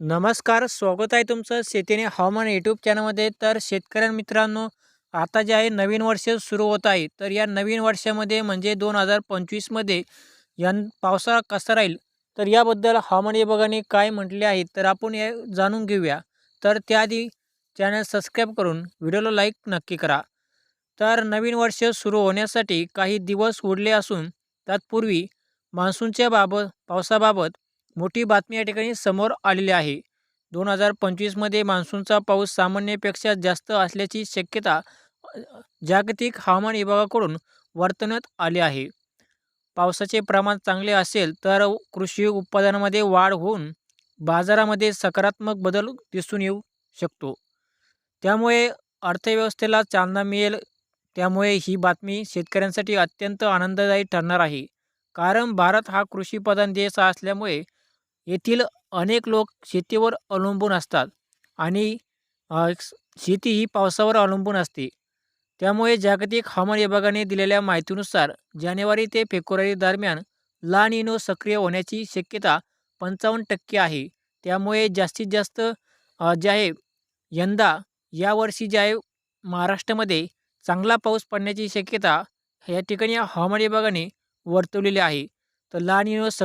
नमस्कार स्वागत आहे तुमचं शेतीने हवामान यूट्यूब चॅनलमध्ये तर शेतकऱ्यां मित्रांनो आता जे आहे नवीन वर्ष सुरू होत आहे. तर या नवीन वर्षामध्ये म्हणजे दोन हजार पंचवीसमध्ये यन पावसाळा कसा राहील? तर याबद्दल हवामान विभागाने काय म्हटले आहे तर आपण हे जाणून घेऊया. तर त्याआधी चॅनल सबस्क्राईब करून व्हिडिओला लाईक नक्की करा. तर नवीन वर्ष सुरू होण्यासाठी काही दिवस उरले असून तत्पूर्वी मान्सूनच्या बाबत पावसाबाबत मोठी बातमी या ठिकाणी समोर आलेली आहे. दोन हजार पंचवीसमध्ये मान्सूनचा पाऊस सामान्यपेक्षा जास्त असल्याची शक्यता जागतिक हवामान विभागाकडून वर्तवण्यात आली आहे. पावसाचे प्रमाण चांगले असेल तर कृषी उत्पादनामध्ये वाढ होऊन बाजारामध्ये सकारात्मक बदल दिसून येऊ शकतो. त्यामुळे अर्थव्यवस्थेला चालना मिळेल त्यामुळे ही बातमी शेतकऱ्यांसाठी अत्यंत आनंददायी ठरणार आहे. कारण भारत हा कृषीप्रधान देश असल्यामुळे येथील अनेक लोक शेतीवर अवलंबून असतात आणि शेती ही पावसावर अवलंबून असते. त्यामुळे जागतिक हवामान विभागाने दिलेल्या माहितीनुसार जानेवारी ते फेब्रुवारी दरम्यान ला निनो सक्रिय होण्याची शक्यता पंचावन्न टक्के आहे. त्यामुळे जास्तीत जास्त जे आहे यंदा यावर्षी जे आहे महाराष्ट्रामध्ये चांगला पाऊस पडण्याची शक्यता या ठिकाणी हवामान विभागाने वर्तवलेली आहे. तर ला निनो